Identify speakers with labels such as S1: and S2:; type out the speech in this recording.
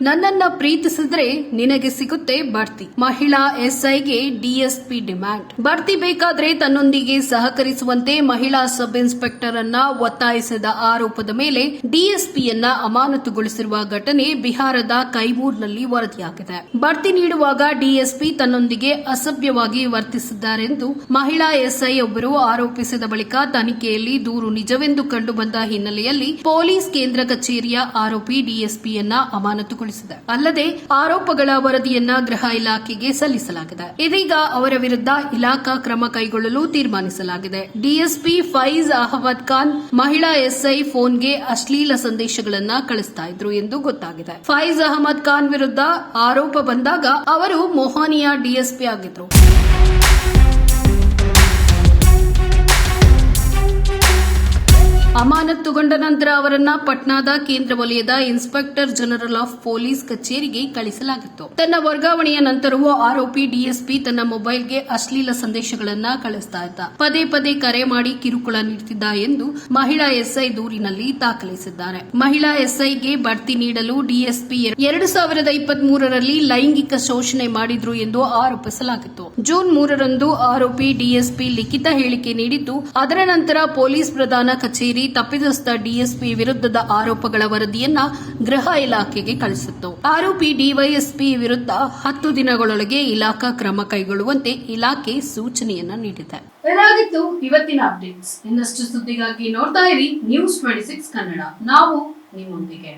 S1: ನನ್ನನ್ನ ಪ್ರೀತಿಸಿದ್ರೆ ನಿನಗೆ ಸಿಗುತ್ತೆ ಬಡ್ತಿ. ಮಹಿಳಾ ಎಸ್ಐಗೆ ಡಿಎಸ್ಪಿ ಡಿಮ್ಯಾಂಡ್. ಬಡ್ತಿ ಬೇಕಾದ್ರೆ ತನ್ನೊಂದಿಗೆ ಸಹಕರಿಸುವಂತೆ ಮಹಿಳಾ ಸಬ್ ಇನ್ಸ್ಪೆಕ್ಟರ್ ಅನ್ನ ಒತ್ತಾಯಿಸಿದ ಆರೋಪದ ಮೇಲೆ ಡಿಎಸ್ಪಿಯನ್ನ ಅಮಾನತುಗೊಳಿಸಿರುವ ಘಟನೆ ಬಿಹಾರದ ಕೈಮೂರ್ನಲ್ಲಿ ವರದಿಯಾಗಿದೆ. ಬಡ್ತಿ ನೀಡುವಾಗ ಡಿಎಸ್ಪಿ ತನ್ನೊಂದಿಗೆ ಅಸಭ್ಯವಾಗಿ ವರ್ತಿಸಿದ್ದಾರೆಂದು ಮಹಿಳಾ ಎಸ್ಐ ಒಬ್ಬರು ಆರೋಪಿಸಿದ ಬಳಿಕ ತನಿಖೆಯಲ್ಲಿ ದೂರು ನಿಜವೆಂದು ಕಂಡುಬಂದ ಹಿನ್ನೆಲೆಯಲ್ಲಿ ಪೊಲೀಸ್ ಕೇಂದ್ರ ಕಚೇರಿಯ ಆರೋಪಿ ಡಿಎಸ್ಪಿಯನ್ನ ಅಲ್ಲದೆ ಆರೋಪಗಳ ವರದಿಯನ್ನ ಗೃಹ ಇಲಾಖೆಗೆ ಸಲ್ಲಿಸಲಾಗಿದೆ. ಇದೀಗ ಅವರ ವಿರುದ್ಧ ಇಲಾಖಾ ಕ್ರಮ ಕೈಗೊಳ್ಳಲು ತೀರ್ಮಾನಿಸಲಾಗಿದೆ. ಡಿಎಸ್ಪಿ ಫೈಜ್ ಅಹಮದ್ ಖಾನ್ ಮಹಿಳಾ ಎಸ್ಐ ಫೋನ್ಗೆ ಅಶ್ಲೀಲ ಸಂದೇಶಗಳನ್ನ ಕಳಿಸ್ತಾ ಇದ್ರು ಎಂದು ಗೊತ್ತಾಗಿದೆ. ಫೈಜ್ ಅಹಮದ್ ಖಾನ್ ವಿರುದ್ಧ ಆರೋಪ ಬಂದಾಗ ಅವರು ಮೊಹಾನಿಯಾ ಡಿಎಸ್ಪಿ ಆಗಿದ್ರು. ಅಮಾನತುಗೊಂಡ ನಂತರ ಅವರನ್ನ ಪಟ್ನಾದ ಕೇಂದ್ರ ವಲಯದ ಇನ್ಸ್ಪೆಕ್ಟರ್ ಜನರಲ್ ಆಫ್ ಪೊಲೀಸ್ ಕಚೇರಿಗೆ ಕಳಿಸಲಾಗಿತ್ತು. ತನ್ನ ವರ್ಗಾವಣೆಯ ನಂತರವೂ ಆರೋಪಿ ಡಿಎಸ್ಪಿ ತನ್ನ ಮೊಬೈಲ್ಗೆ ಅಶ್ಲೀಲ ಸಂದೇಶಗಳನ್ನ ಕಳಿಸ್ತಾ ಇದ್ದ. ಪದೇ ಪದೇ ಕರೆ ಮಾಡಿ ಕಿರುಕುಳ ನೀಡುತ್ತಿದ್ದ ಎಂದು ಮಹಿಳಾ ಎಸ್ಐ ದೂರಿನಲ್ಲಿ ದಾಖಲಿಸಿದ್ದಾರೆ. ಮಹಿಳಾ ಎಸ್ಐಗೆ ಬಡ್ತಿ ನೀಡಲು ಡಿಎಸ್ಪಿ ಎರಡು ಸಾವಿರದ ಇಪ್ಪತ್ತ್ ಮೂರರಲ್ಲಿ ಲೈಂಗಿಕ ಶೋಷಣೆ ಮಾಡಿದ್ರು ಎಂದು ಆರೋಪಿಸಲಾಗಿತ್ತು. ಜೂನ್ ಮೂರರಂದು ಆರೋಪಿ ಡಿಎಸ್ಪಿ ಲಿಖಿತ ಹೇಳಿಕೆ ನೀಡಿದ್ದು, ಅದರ ನಂತರ ಪೊಲೀಸ್ ಪ್ರಧಾನ ಕಚೇರಿ ತಪ್ಪಿತಸ್ಥ ಡಿಎಸ್ಪಿ ವಿರುದ್ಧದ ಆರೋಪಗಳ ವರದಿಯನ್ನ ಗೃಹ ಇಲಾಖೆಗೆ ಕಳಿಸಿತ್ತು. ಆರೋಪಿ ಡಿವೈಎಸ್ಪಿ ವಿರುದ್ಧ ಹತ್ತು ದಿನಗಳೊಳಗೆ ಇಲಾಖಾ ಕ್ರಮ ಕೈಗೊಳ್ಳುವಂತೆ ಇಲಾಖೆ ಸೂಚನೆಯನ್ನ ನೀಡಿದೆ.
S2: ಇದಾಗಿತ್ತು ಇವತ್ತಿನ ಅಪ್ಡೇಟ್ಸ್. ಇನ್ನಷ್ಟು ಸುದ್ದಿಗಾಗಿ ನೋಡ್ತಾ ಇರಿ ನ್ಯೂಸ್ ಟ್ವೆಂಟಿ ಸಿಕ್ಸ್ ಕನ್ನಡ. ನಾವು ನಿಮ್ಮೊಂದಿಗೆ.